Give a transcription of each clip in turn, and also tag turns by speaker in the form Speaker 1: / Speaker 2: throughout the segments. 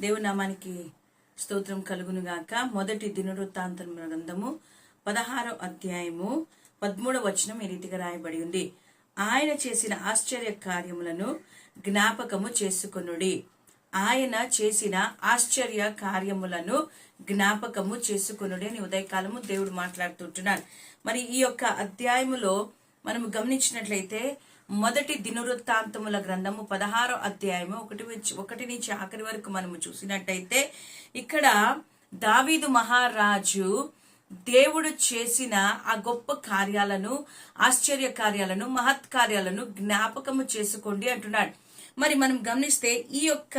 Speaker 1: దేవునామానికి స్తోత్రం కలుగును గాక మొదటి దినవృత్తాంతం గ్రంథము పదహారో అధ్యాయము పదమూడవ వచనం ఈ రీతిగా రాయబడి ఉంది. ఆయన చేసిన ఆశ్చర్య కార్యములను జ్ఞాపకము చేసుకొనుడి. ఆయన చేసిన ఆశ్చర్య కార్యములను జ్ఞాపకము చేసుకొనుడి అని ఉదయకాలము దేవుడు మాట్లాడుతుంటున్నాడు మరి ఈ యొక్క అధ్యాయములో మనము గమనించినట్లయితే మొదటి దినవృత్తాంతముల గ్రంథము పదహారో అధ్యాయము ఒకటి నుంచి ఒకటి నుంచి ఆఖరి వరకు మనము చూసినట్టయితే ఇక్కడ దావీదు మహారాజు దేవుడు చేసిన ఆ గొప్ప కార్యాలను ఆశ్చర్య కార్యాలను మహత్ కార్యాలను జ్ఞాపకము చేసుకోండి అంటున్నాడు. మరి మనం గమనిస్తే ఈ యొక్క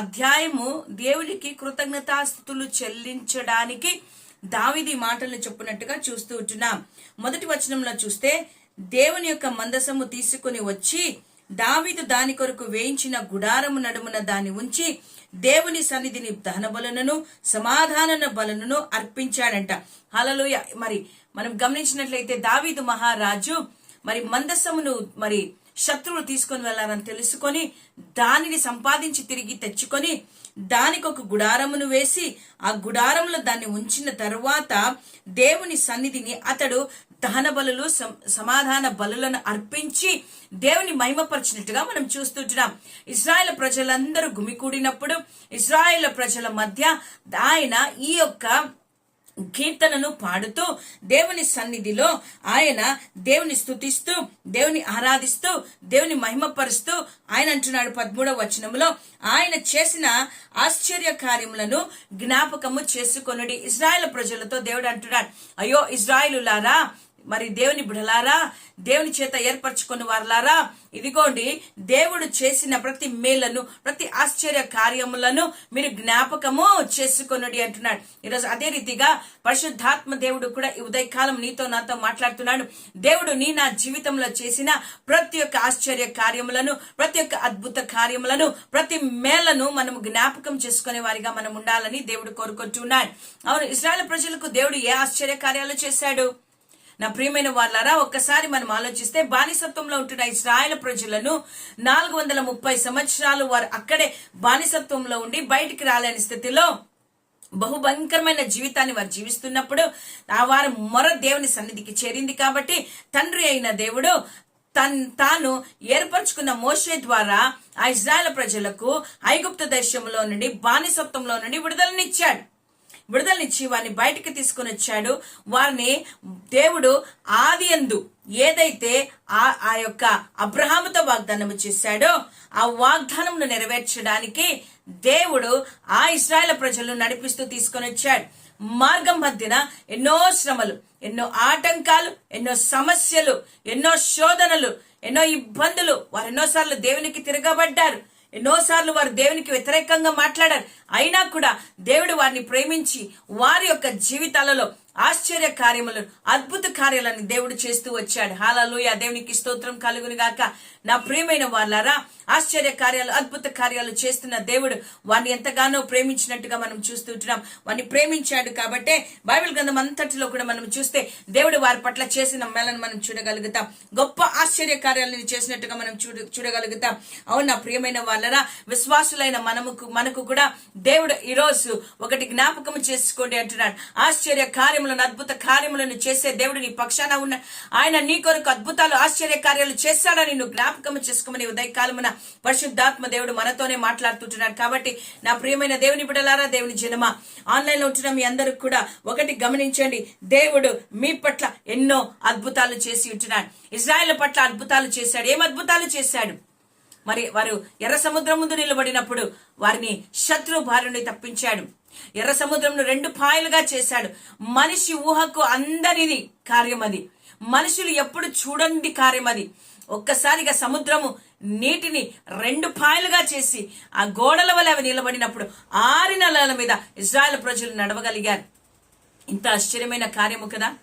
Speaker 1: అధ్యాయము దేవునికి కృతజ్ఞతాస్థుతులు చెల్లించడానికి దావిది మాటలను చెప్పినట్టుగా చూస్తూ ఉంటున్నాం. మొదటి వచనంలో చూస్తే దేవుని యొక్క మందసము తీసుకుని వచ్చి దావీదు దాని కొరకు వేయించిన గుడారము నడుమున దాన్ని ఉంచి దేవుని సన్నిధిని దహన బలనను సమాధాన బలనను అర్పించాడంట. హలలోయ మరి మనం గమనించినట్లయితే దావీదు మహారాజు మరి మందసమును మరి శత్రువులు తీసుకొని వెళ్ళారని తెలుసుకొని దానిని సంపాదించి తిరిగి తెచ్చుకొని దానికి ఒక గుడారమును వేసి ఆ గుడారంలో దాన్ని ఉంచిన తరువాత దేవుని సన్నిధిని అతడు దహన బలులు సమాధాన బలులను అర్పించి దేవుని మహిమపరిచినట్టుగా మనం చూస్తుంటున్నాం ఇస్రాయేల్ ప్రజలందరూ గుమికూడినప్పుడు ఇస్రాయేల్ ప్రజల మధ్య ఆయన ఈ యొక్క కీర్తనను పాడుతూ దేవుని సన్నిధిలో ఆయన దేవుని స్థుతిస్తూ దేవుని ఆరాధిస్తూ దేవుని మహిమపరుస్తూ ఆయన అంటున్నాడు పదమూడవ వచనంలో ఆయన చేసిన ఆశ్చర్య కార్యములను జ్ఞాపకము చేసుకొనుడి. ఇజ్రాయెల్ ప్రజలతో దేవుడు అంటున్నాడు అయ్యో ఇజ్రాయిలులారా మరి దేవుని బిడలారా దేవుని చేత ఏర్పరచుకుని వారులారా ఇదిగోండి దేవుడు చేసిన ప్రతి మేలను ప్రతి ఆశ్చర్య కార్యములను మీరు జ్ఞాపకము చేసుకొనుడి అంటున్నాడు. ఈరోజు అదే రీతిగా పరిశుద్ధాత్మ దేవుడు కూడా ఈ ఉదయకాలం నీతో నాతో మాట్లాడుతున్నాడు. దేవుడు నీ నా జీవితంలో చేసిన ప్రతి ఒక్క ఆశ్చర్య కార్యములను ప్రతి ఒక్క అద్భుత కార్యములను ప్రతి మేలను మనం జ్ఞాపకం చేసుకునే వారిగా మనం ఉండాలని దేవుడు కోరుకుంటున్నాడు. అవును ఇస్రాయల్ ప్రజలకు దేవుడు ఏ ఆశ్చర్య కార్యాలు చేశాడు? నా ప్రియమైన వాళ్ళారా ఒక్కసారి మనం ఆలోచిస్తే బానిసత్వంలో ఉంటున్న ఇస్రాయల్ ప్రజలను నాలుగు వందల ముప్పై సంవత్సరాలు వారు అక్కడే బానిసత్వంలో ఉండి బయటికి రాలేని స్థితిలో బహుభయంకరమైన జీవితాన్ని వారు జీవిస్తున్నప్పుడు ఆ వారు మొర దేవుని సన్నిధికి చేరింది కాబట్టి తండ్రి అయిన దేవుడు తన్ తాను ఏర్పరచుకున్న మోషే ద్వారా ఆ ఇజ్రాయల్ ప్రజలకు ఐగుప్తు దేశంలో నుండి బానిసత్వంలో నుండి విడుదలనిచ్చాడు. విడుదలనిచ్చి వారిని బయటికి తీసుకొని వచ్చాడు. వారిని దేవుడు ఆదియందు ఏదైతే ఆ ఆ యొక్క అబ్రహాముతో వాగ్దానం చేశాడో ఆ వాగ్దానంను నెరవేర్చడానికి దేవుడు ఆ ఇస్రాయేల్ ప్రజలను నడిపిస్తూ తీసుకొని వచ్చాడు. మార్గం మధ్యన ఎన్నో శ్రమలు ఎన్నో ఆటంకాలు ఎన్నో సమస్యలు ఎన్నో శోధనలు ఎన్నో ఇబ్బందులు వారు ఎన్నోసార్లు దేవునికి తిరగబడ్డారు. ఎన్నోసార్లు వారు దేవునికి వ్యతిరేకంగా మాట్లాడారు. అయినా కూడా దేవుడు వారిని ప్రేమించి వారి యొక్క జీవితాలలో ఆశ్చర్య కార్యములు అద్భుత కార్యాలను దేవుడు చేస్తూ వచ్చాడు. హాలలోయ దేవునికి స్తోత్రం కలుగును గాక నా ప్రియమైన వాళ్ళారా ఆశ్చర్య కార్యాలు అద్భుత కార్యాలు చేస్తున్న దేవుడు వారిని ఎంతగానో ప్రేమించినట్టుగా మనం చూస్తుంటున్నాం వారిని ప్రేమించాడు కాబట్టే బైబిల్ గ్రంథం అంతటిలో కూడా మనం చూస్తే దేవుడు వారి పట్ల చేసిన మేలను మనం చూడగలుగుతాం. గొప్ప ఆశ్చర్య కార్యాలను చేసినట్టుగా మనం చూడ చూడగలుగుతాం. అవును నా ప్రియమైన వాళ్ళరా విశ్వాసులైన మనముకు మనకు కూడా దేవుడు ఈరోజు ఒకటి జ్ఞాపకం చేసుకోండి అంటున్నాడు. ఆశ్చర్య కార్యం ఆశ్చర్యములను అద్భుత కార్యములను చేసే దేవుడు నీ పక్షాన ఉన్న. ఆయన నీ కొరకు అద్భుతాలు ఆశ్చర్య కార్యాలు చేస్తాడని నువ్వు జ్ఞాపకం చేసుకోమని ఉదయకాలమున పరిశుద్ధాత్మ దేవుడు మనతోనే మాట్లాడుతుంటున్నాడు. కాబట్టి నా ప్రియమైన దేవుని బిడలారా దేవుని జనమ ఆన్లైన్లో ఉంటున్న మీ అందరికి కూడా ఒకటి గమనించండి. దేవుడు మీ పట్ల ఎన్నో అద్భుతాలు చేసి ఉంటున్నాడు. ఇజ్రాయెల్ పట్ల అద్భుతాలు చేశాడు. ఏం అద్భుతాలు చేశాడు? మరి వారు ఎర్ర సముద్రం ముందు నిలబడినప్పుడు వారిని శత్రు భార్యని తప్పించాడు. ఎర్ర సముద్రంను రెండు పాయలుగా చేశాడు. మనిషి ఊహకు అందరిది కార్యం అది మనుషులు ఎప్పుడు చూడండి కార్యం అది ఒక్కసారిగా సముద్రము నీటిని రెండు పాయలుగా చేసి ఆ గోడల వల్ల అవి నిలబడినప్పుడు ఆరు నెలల మీద ఇజ్రాయెల్ ప్రజలు నడవగలిగారు. ఇంత ఆశ్చర్యమైన కార్యము కదా?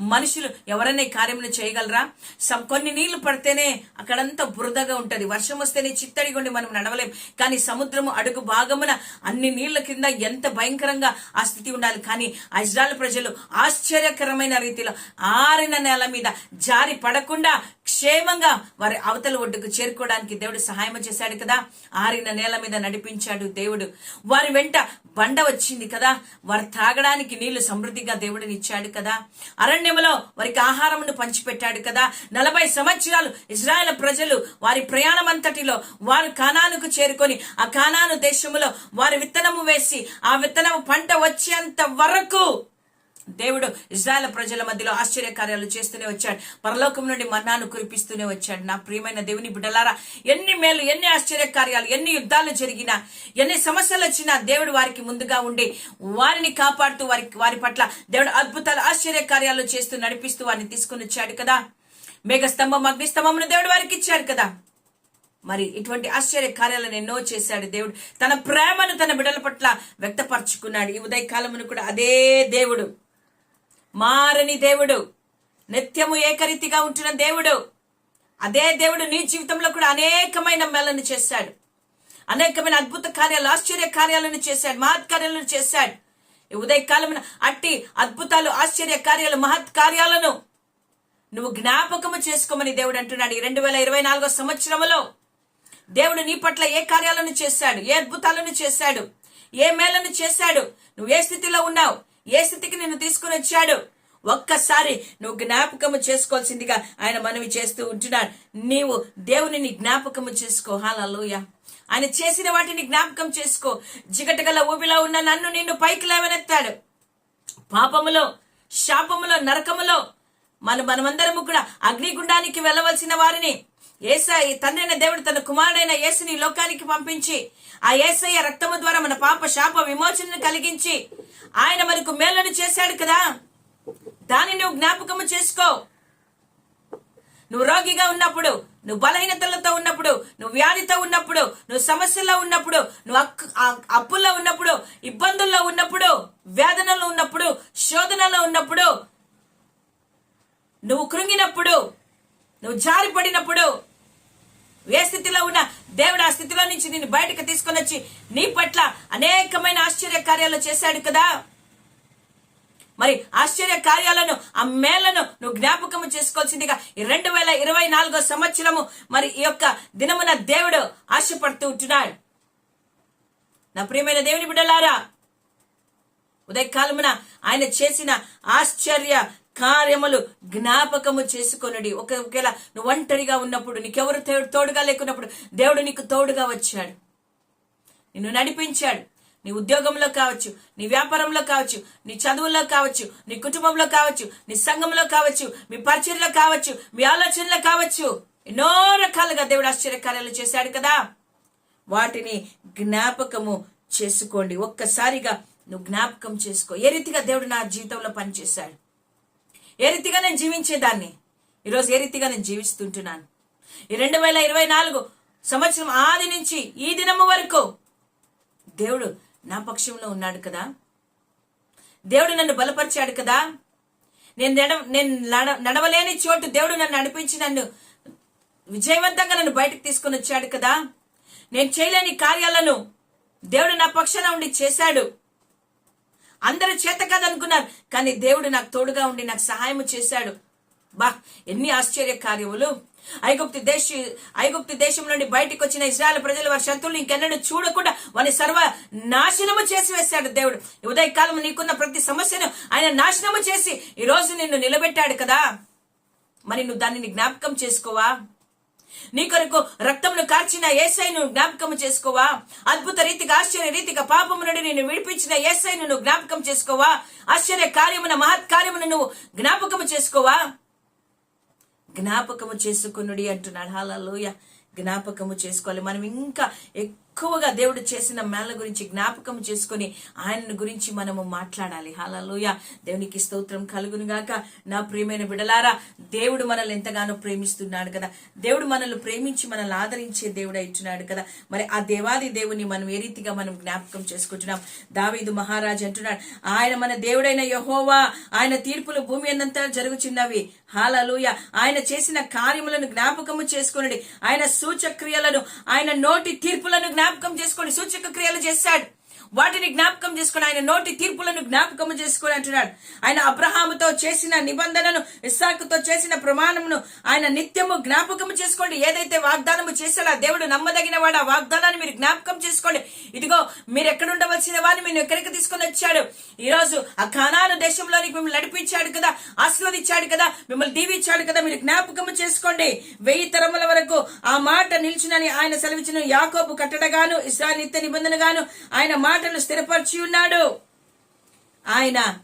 Speaker 1: మనుషులు ఎవరైనా కార్యములు చేయగలరా? కొన్ని నీళ్ళు పడితేనే అక్కడంతా బురదగా ఉంటది. వర్షం వస్తేనే చిత్తడిగా ఉండి మనం నడవలేం. కానీ సముద్రము అడుగు భాగమున అన్ని నీళ్ళ కింద ఎంత భయంకరంగా ఆ స్థితి ఉండాలి. కానీ ఆ ఇజ్రాయల్ ప్రజలు ఆశ్చర్యకరమైన రీతిలో ఆరిన నేల మీద జారి పడకుండా క్షేమంగా వారి అవతల ఒడ్డుకు చేరుకోవడానికి దేవుడు సహాయం చేశాడు కదా? ఆరిన నేల మీద నడిపించాడు దేవుడు. వారి వెంట బండ వచ్చింది కదా? వారు త్రాగడానికి నీళ్ళు సమృద్ధిగా దేవుడిని ఇచ్చాడు కదా అరణ్యములో వారికి ఆహారమును పంచిపెట్టాడు కదా. నలభై సంవత్సరాలు ఇజ్రాయెల్ ప్రజలు వారి ప్రయాణం అంతటిలో వారు కానానుకు చేరుకొని ఆ కానాను దేశములో వారి విత్తనము వేసి ఆ విత్తనము పంట వచ్చేంత వరకు దేవుడు ఇజ్రాయల్ ప్రజల మధ్యలో ఆశ్చర్య కార్యాలు చేస్తూనే వచ్చాడు. పరలోకం నుండి మన్నాను కురిపిస్తూనే వచ్చాడు. నా ప్రియమైన దేవుని బిడ్డలారా ఎన్ని మేలు ఎన్ని ఆశ్చర్య కార్యాలు ఎన్ని యుద్ధాలు జరిగినా ఎన్ని సమస్యలు వచ్చినా దేవుడు వారికి ముందుగా ఉండి వారిని కాపాడుతూ వారికి వారి పట్ల దేవుడు అద్భుతాలు ఆశ్చర్య కార్యాలు చేస్తూ నడిపిస్తూ వారిని తీసుకుని వచ్చాడు కదా. మేఘస్తంభం అగ్నిస్తంభమును దేవుడు వారికి ఇచ్చాడు కదా. మరి ఇటువంటి ఆశ్చర్య కార్యాలను ఎన్నో చేశాడు దేవుడు. తన ప్రేమను తన బిడ్డల పట్ల వ్యక్తపరచుకున్నాడు. ఈ ఉదయకాలమును కూడా అదే దేవుడు మారని దేవుడు. నిత్యము ఏకరీతిగా ఉంటున్న దేవుడు. అదే దేవుడు నీ జీవితంలో కూడా అనేకమైన మేళను చేశాడు. అనేకమైన అద్భుత కార్యాలు ఆశ్చర్య కార్యాలను చేశాడు మహత్ కార్యాలను చేశాడు. ఉదయకాలమున అట్టి అద్భుతాలు ఆశ్చర్య కార్యాలు మహత్ కార్యాలను నువ్వు జ్ఞాపకము చేసుకోమని దేవుడు అంటున్నాడు. ఈ రెండు వేల ఇరవై నాలుగో సంవత్సరములో దేవుడు నీ పట్ల ఏ కార్యాలను చేశాడు ఏ అద్భుతాలను చేశాడు ఏ మేలను చేశాడు నువ్వు ఏ స్థితిలో ఉన్నావు ఏ స్థితికి నిన్ను తీసుకుని వచ్చాడు? ఒక్కసారి నువ్వు జ్ఞాపకము చేసుకోవాల్సిందిగా ఆయన మనవి చేస్తూ ఉంటున్నాడు. నీవు దేవునిని జ్ఞాపకము చేసుకో. హాలూయ ఆయన చేసిన వాటిని జ్ఞాపకం చేసుకో. జిగటగల ఊబిలో ఉన్న నన్ను నిన్ను పైకి లేవనెత్తాడు. పాపములో శాపములో నరకములో మన మనమందరము కూడా అగ్నిగుండానికి వెళ్ళవలసిన వారిని ఏసాయి తండ్రైన దేవుడు తన కుమారుడైన యేసుని లోకానికి పంపించి ఆ ఏసయ్య రక్తము ద్వారా మన పాప శాప విమోచనను కలిగించి ఆయన మనకు మేలను చేశాడు కదా. దాన్ని నువ్వు జ్ఞాపకము చేసుకో. నువ్వు రోగిగా ఉన్నప్పుడు నువ్వు బలహీనతలతో ఉన్నప్పుడు నువ్వు వ్యాధితో ఉన్నప్పుడు నువ్వు సమస్యల్లో ఉన్నప్పుడు నువ్వు ఆ- అప్పుల్లో ఉన్నప్పుడు ఇబ్బందుల్లో ఉన్నప్పుడు వేదనలో ఉన్నప్పుడు శోధనలో ఉన్నప్పుడు నువ్వు కృంగినప్పుడు నువ్వు జారిపడినప్పుడు ఏ స్థితిలో ఉన్నా దేవుడు ఆ స్థితిలో నుంచి నిన్ను బయటకు తీసుకొని వచ్చి నీ పట్ల అనేకమైన ఆశ్చర్య కార్యాలు చేశాడు కదా. మరి ఆశ్చర్య కార్యాలను ఆ మేళ్ళను నువ్వు జ్ఞాపకము చేసుకోవాల్సిందిగా ఈ రెండు వేల ఇరవై నాలుగో సంవత్సరము మరి ఈ యొక్క దినమున దేవుడు ఆశపడుతూ ఉంటున్నాడు. నా ప్రియమైన దేవుని బిడ్డలారా ఉదయకాలమున ఆయన చేసిన ఆశ్చర్య కార్యములు జ్ఞాపకము చేసుకొనడి. ఒకవేళ నువ్వు ఒంటరిగా ఉన్నప్పుడు నీకెవరు తోడుగా లేకున్నప్పుడు దేవుడు నీకు తోడుగా వచ్చాడు. నిన్ను నడిపించాడు. నీ ఉద్యోగంలో కావచ్చు నీ వ్యాపారంలో కావచ్చు నీ చదువుల్లో కావచ్చు నీ కుటుంబంలో కావచ్చు నీ సంఘంలో కావచ్చు మీ పరిచయంలో కావచ్చు మీ ఆలోచనలో కావచ్చు. ఎన్నో రకాలుగా దేవుడు ఆశ్చర్యకార్యాలు చేశాడు కదా. వాటిని జ్ఞాపకము చేసుకోండి. ఒక్కసారిగా నువ్వు జ్ఞాపకం చేసుకో. ఏ రీతిగా దేవుడు నా జీవితంలో పనిచేశాడు? ఏ రీతిగా నేను జీవించేదాన్ని? ఈరోజు ఏ రీతిగా నేను జీవిస్తుంటున్నాను? ఈ రెండు వేల ఇరవై నాలుగు సంవత్సరం ఆది నుంచి ఈ దినము వరకు దేవుడు నా పక్షంలో ఉన్నాడు కదా? దేవుడు నన్ను బలపరిచాడు కదా? నేను నడ నేను నడ- నడవలేని చోటు దేవుడు నన్ను నడిపించి నన్ను విజయవంతంగా నన్ను బయటకు తీసుకొని వచ్చాడు కదా? నేను చేయలేని కార్యాలను దేవుడు నా పక్షాన ఉండి చేశాడు. అందరూ చేత కాదనుకున్నారు. కానీ దేవుడు నాకు తోడుగా ఉండి నాకు సహాయం చేశాడు. బా ఎన్ని ఆశ్చర్య కార్యములు. ఐగుప్తి దేశ ఐగుప్తి దేశం నుండి బయటికి వచ్చిన ఇజ్రాయల్ ప్రజలు వారి శత్రువులు ఇంకెన్నడూ చూడకుండా వారిని సర్వ నాశనము చేసి వేశాడు దేవుడు. ఈ ఉదయకాలం నీకున్న ప్రతి సమస్యను ఆయన నాశనము చేసి ఈ రోజు నిన్ను నిలబెట్టాడు కదా. మరి నువ్వు దానిని జ్ఞాపకం చేసుకోవా? నీ కొరకు రక్తమును కార్చిన ఏసైను జ్ఞాపకం చేసుకోవా? అద్భుత రీతిగా ఆశ్చర్య రీతిగా పాపము నుండి నేను విడిపించిన ఏసైను నువ్వు జ్ఞాపకం చేసుకోవా? ఆశ్చర్య కార్యమున మహత్కార్యమును నువ్వు జ్ఞాపకము చేసుకోవా? జ్ఞాపకము చేసుకునుడి అంటున్నాడు. హాలలోయ జ్ఞాపకము చేసుకోవాలి. మనం ఇంకా ఎక్కువగా దేవుడు చేసిన మేళ గురించి జ్ఞాపకం చేసుకొని ఆయన గురించి మనము మాట్లాడాలి. హాలలోయ దేవునికి స్తోత్రం కలుగును గాక. నా ప్రియమైన బిడలారా దేవుడు మనల్ని ఎంతగానో ప్రేమిస్తున్నాడు కదా. దేవుడు మనల్ని ప్రేమించి మనల్ని ఆదరించే దేవుడు ఇచ్చున్నాడు కదా. మరి ఆ దేవాది దేవుని మనం ఏ రీతిగా మనం జ్ఞాపకం చేసుకుంటున్నాం? దావీదు మహారాజు అంటున్నాడు ఆయన మన దేవుడైన యహోవా ఆయన తీర్పులు భూమి అన్నంతా జరుగుచున్నవి. హాలలోయ ఆయన చేసిన కార్యములను జ్ఞాపకము చేసుకుని ఆయన సూచక్రియలను ఆయన నోటి తీర్పులను జ్ఞాపకం చేసుకొని సూచక క్రియలు చేశాడు. వాటిని జ్ఞాపకం చేసుకొని ఆయన నోటి తీర్పులను జ్ఞాపకం చేసుకొని అంటున్నాడు. ఆయన అబ్రహాముతో చేసిన నిబంధనను ఇస్సాకుతో చేసిన ప్రమాణమును ఆయన నిత్యము జ్ఞాపకం చేసుకోండి. ఏదైతే వాగ్దానము చేశాడో ఆ దేవుడు నమ్మదగిన వాడు ఆ వాగ్దానాన్ని మీరు జ్ఞాపకం చేసుకోండి. ఇదిగో మీరు ఎక్కడ ఉండవలసిన వారిని మీరు ఎక్కడికి తీసుకొని వచ్చాడు? ఈరోజు ఆ ఖానాను దేశంలోనికి మిమ్మల్ని నడిపించాడు కదా ఆశీర్వదించాడు కదా మిమ్మల్ని దీవించాడు కదా మీరు జ్ఞాపకం చేసుకోండి. వెయ్యి తరముల వరకు ఆ మాట నిల్చునని ఆయన సెలవిచ్చిన యాకోబు కట్టడగాను ఇస్రాయల్ నిత్య నిబంధనగాను ఆయన మాట మాటలు స్థిరపరిచి ఉన్నాడు. ఆయన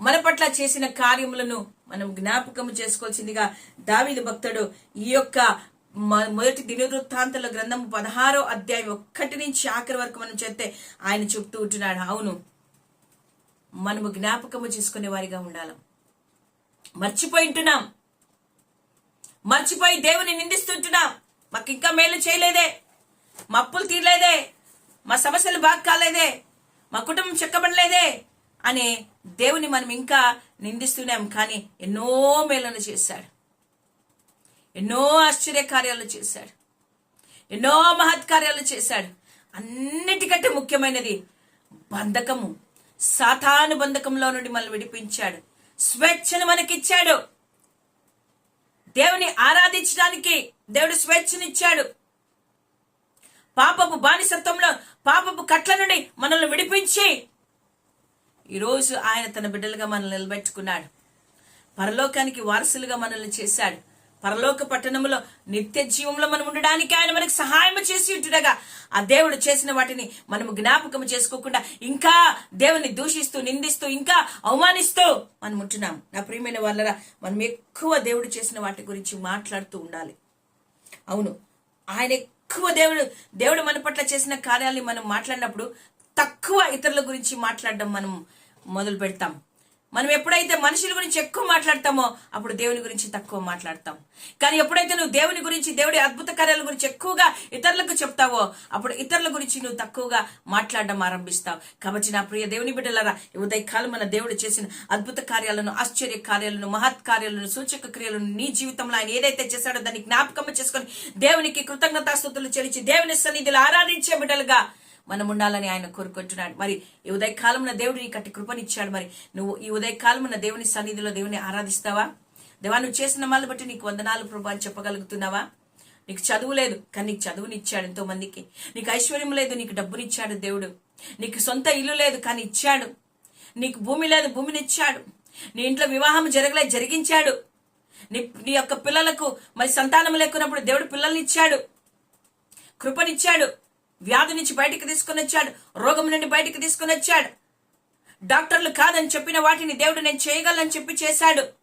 Speaker 1: మన పట్ల చేసిన కార్యములను మనం జ్ఞాపకం చేసుకోవాల్సిందిగా దావిది భక్తుడు ఈ యొక్క మొదటి దినవృత్తాంతల గ్రంథం పదహారో అధ్యాయం ఒక్కటి నుంచి ఆఖరి వరకు మనం చేస్తే ఆయన చెప్తూ ఉంటున్నాడు. అవును మనము జ్ఞాపకము చేసుకునే వారిగా ఉండాలి. మర్చిపోయి ఉంటున్నాం. మర్చిపోయి దేవుని నిందిస్తుంటున్నాం. మాకు ఇంకా మేలు చేయలేదే. మప్పులు తీరలేదే. మా సమస్యలు బాగా కాలేదే మా కుటుంబం చెక్కబడలేదే అని దేవుని మనం ఇంకా నిందిస్తున్నాం కానీ ఎన్నో మేలను చేశాడు. ఎన్నో ఆశ్చర్య కార్యాలు చేశాడు. ఎన్నో మహత్కార్యాలు చేశాడు. అన్నిటికంటే ముఖ్యమైనది బంధకము. సాతాను బంధకంలో నుండి మనల్ని విడిపించాడు. స్వేచ్ఛను మనకిచ్చాడు. దేవుని ఆరాధించడానికి దేవుడు స్వేచ్ఛనిచ్చాడు. పాపపు బానిసత్వంలో పాపపు కట్ల నుండి మనల్ని విడిపించి. ఈరోజు ఆయన తన బిడ్డలుగా మనల్ని నిలబెట్టుకున్నాడు. పరలోకానికి వారసులుగా మనల్ని చేశాడు. పరలోక పట్టణంలో నిత్య జీవంలో మనం ఉండడానికి ఆయన మనకు సహాయం చేసి ఉంటుండగా ఆ దేవుడు చేసిన వాటిని మనము జ్ఞాపకం చేసుకోకుండా ఇంకా దేవుని దూషిస్తూ నిందిస్తూ ఇంకా అవమానిస్తూ మనం ఉంటున్నాం. నా ప్రియమైన వాళ్ళరా మనం ఎక్కువ దేవుడు చేసిన వాటి గురించి మాట్లాడుతూ ఉండాలి. అవును ఆయన తక్కువ దేవుడు దేవుడు మన పట్ల చేసిన కార్యాలని మనం మాట్లాడినప్పుడు తక్కువ ఇతరుల గురించి మాట్లాడడం మనం మొదలు పెడతాం మనం ఎప్పుడైతే మనుషుల గురించి ఎక్కువ మాట్లాడతామో అప్పుడు దేవుని గురించి తక్కువ మాట్లాడతాం. కానీ ఎప్పుడైతే నువ్వు దేవుని గురించి దేవుడి అద్భుత కార్యాల గురించి ఎక్కువగా ఇతరులకు చెప్తావో అప్పుడు ఇతరుల గురించి నువ్వు తక్కువగా మాట్లాడడం ఆరంభిస్తావు. కాబట్టి నా ప్రియ దేవుని బిడ్డలారా ఉదయకాలం మన దేవుడు చేసిన అద్భుత కార్యాలను ఆశ్చర్య కార్యాలను మహత్ కార్యాలను సూచక క్రియలను నీ జీవితంలో ఆయన ఏదైతే చేశాడో దాన్ని జ్ఞాపకం చేసుకొని దేవునికి కృతజ్ఞతాస్తుతులు చెల్లించి దేవుని సన్నిధిలో ఆరాధించే బిడ్డలుగా మనం ఉండాలని ఆయన కోరుకుంటున్నాడు. మరి ఈ ఉదయకాలమున దేవుడు నీ కట్టి కృపనిచ్చాడు మరి. నువ్వు ఈ ఉదయకాలమున దేవుని సన్నిధిలో దేవుని ఆరాధిస్తావా? దేవా నువ్వు చేసిన వాళ్ళు బట్టి నీకు వందనాలు ప్రభా అని చెప్పగలుగుతున్నావా? నీకు చదువు లేదు కానీ నీకు చదువునిచ్చాడు ఎంతో మందికి నీకు ఐశ్వర్యం లేదు నీకు డబ్బునిచ్చాడు దేవుడు. నీకు సొంత ఇల్లు లేదు కానీ ఇచ్చాడు. నీకు భూమి లేదు భూమిని ఇచ్చాడు నీ ఇంట్లో వివాహం జరగలే జరిగించాడు. నీ నీ యొక్క పిల్లలకు మరి సంతానం లేకున్నప్పుడు దేవుడు పిల్లల్ని ఇచ్చాడు కృపనిచ్చాడు. వ్యాధి నుంచి బయటికి తీసుకుని వచ్చాడు. రోగం నుండి బయటికి తీసుకుని వచ్చాడు. డాక్టర్లు కాదని చెప్పిన వాటిని దేవుడు నేను చేయగలను చెప్పి చేశాడు.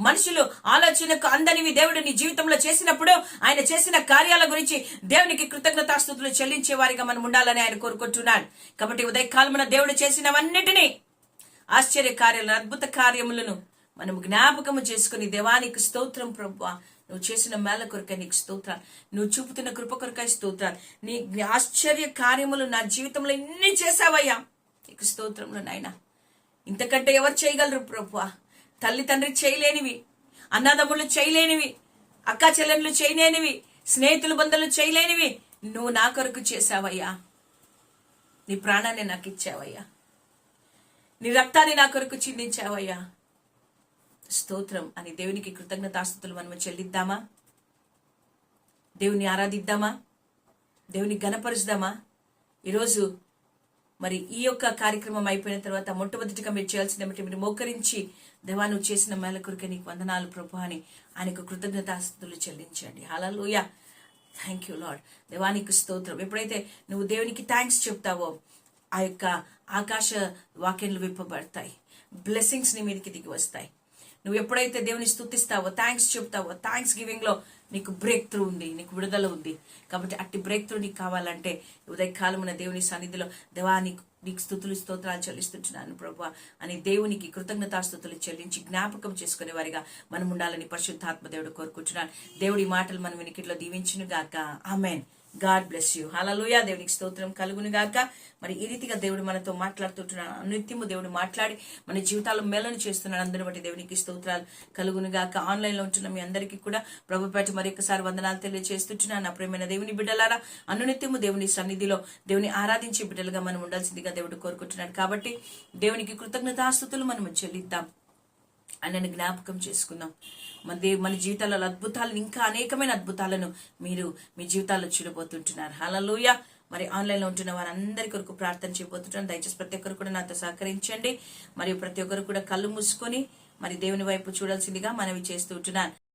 Speaker 1: మనుషులు ఆలోచనకు అందనివి దేవుడు నీ జీవితంలో చేసినప్పుడు ఆయన చేసిన కార్యాల గురించి దేవునికి కృతజ్ఞతాస్థుతులు చెల్లించే వారిగా మనం ఉండాలని ఆయన కోరుకుంటున్నాడు. కాబట్టి ఉదయకాలమున దేవుడు చేసినవన్నిటినీ ఆశ్చర్య కార్యాలను అద్భుత కార్యములను మనం జ్ఞాపకము చేసుకుని దేవానికి స్తోత్రం ప్రభు. నువ్వు చేసిన మేళ కొరకై నీకు స్తోత్రాలు. నువ్వు చూపుతున్న కృప కొరకై స్తోత్రాలు. నీ ఆశ్చర్య కార్యములు నా జీవితంలో ఇన్ని చేశావయ్యా. నీకు స్తోత్రంలో నాయనా. ఇంతకంటే ఎవరు చేయగలరు ప్రభు తల్లి తండ్రి చేయలేనివి అన్నదమ్ములు చేయలేనివి అక్క చెల్లెళ్ళు చేయలేనివి స్నేహితులు బంధువులు చేయలేనివి నువ్వు నా కొరకు చేశావయ్యా. నీ ప్రాణాన్ని నాకు ఇచ్చావయ్యా. నీ రక్తాన్ని నా కొరకు చిందించావయ్యా. స్తోత్రం అని దేవునికి కృతజ్ఞతాస్థుతులు మనం చెల్లిద్దామా? దేవుని ఆరాధిద్దామా? దేవుని గణపరుచుదామా ఈరోజు మరి ఈ యొక్క కార్యక్రమం అయిపోయిన తర్వాత మొట్టమొదటిగా మీరు చేయాల్సిన ఏమిటి? మీరు మోకరించి దేవా నువ్వు చేసిన మేల కొరికే నీకు వందనాలు ప్రభు అని ఆయనకు కృతజ్ఞతాస్తులు చెల్లించండి. హల్లెలూయా. థ్యాంక్ యూ లాడ్ దేవానికి స్తోత్రం. ఎప్పుడైతే నువ్వు దేవునికి థ్యాంక్స్ చెప్తావో ఆ యొక్క ఆకాశ వాక్యంలు విప్పబడతాయి. బ్లెస్సింగ్స్ నీ మీదకి దిగి వస్తాయి. నువ్వు ఎప్పుడైతే దేవుని స్థుతిస్తావో థ్యాంక్స్ చెప్తావో థ్యాంక్స్ గివింగ్లో నీకు బ్రేక్ త్రూ ఉంది నీకు విడుదల ఉంది. కాబట్టి అట్టి బ్రేక్ త్రూ నీకు కావాలంటే ఉదయకాలమున దేవుని సన్నిధిలో దేవా నీకు నీకు స్థుతులు స్తోత్రాలు చెల్లిస్తుంటున్నాను ప్రభు అని దేవునికి కృతజ్ఞతాస్థుతులు చెల్లించి జ్ఞాపకం చేసుకునే వారిగా మనం ఉండాలని పరిశుద్ధాత్మ దేవుడు కోరుకుంటున్నాను దేవుడి మాటలు మనం వినికిట్లో దీవించును గాక amen. God bless you hallelujah దేవునికి స్తోత్రం కలుగును గాక. మరి ఈ రీతిగా దేవుడు మనతో మాట్లాడుతుంటున్నాడు నిత్యము దేవుడు మాట్లాడి మన జీవితాలు మేలను చేస్తున్నాడు. అందరి బట్టి దేవునికి స్తోత్రాలు కలుగును గాక. ఆన్లైన్లో ఉంటున్న మీ అందరికీ కూడా ప్రభుపేట మరి ఒకసారి వందనాలు తెలియజేస్తున్నాను నా ప్రేమైన దేవుని బిడ్డలారా అనునిత్యము దేవుని సన్నిధిలో దేవుని ఆరాధించే బిడ్డలుగా మనం ఉండాల్సిందిగా దేవుడు కోరుకుంటున్నాడు. కాబట్టి దేవునికి కృతజ్ఞతాస్తుతులు మనం చెల్లిద్దాం. ఆయనను జ్ఞాపకం చేసుకుందాం. మన దేవు మన జీవితాలలో అద్భుతాలను ఇంకా అనేకమైన అద్భుతాలను మీరు మీ జీవితాల్లో చూడబోతుంటున్నారు. హలలోయ మరి ఆన్లైన్లో ఉంటున్న వారందరి కొరకు ప్రార్థన చేయబోతుంటాను దయచేసి ప్రతి ఒక్కరు కూడా నాతో సహకరించండి. మరియు ప్రతి ఒక్కరు కూడా కళ్ళు మూసుకొని మరి దేవుని వైపు చూడాల్సిందిగా మనవి చేస్తూ ఉంటున్నాను.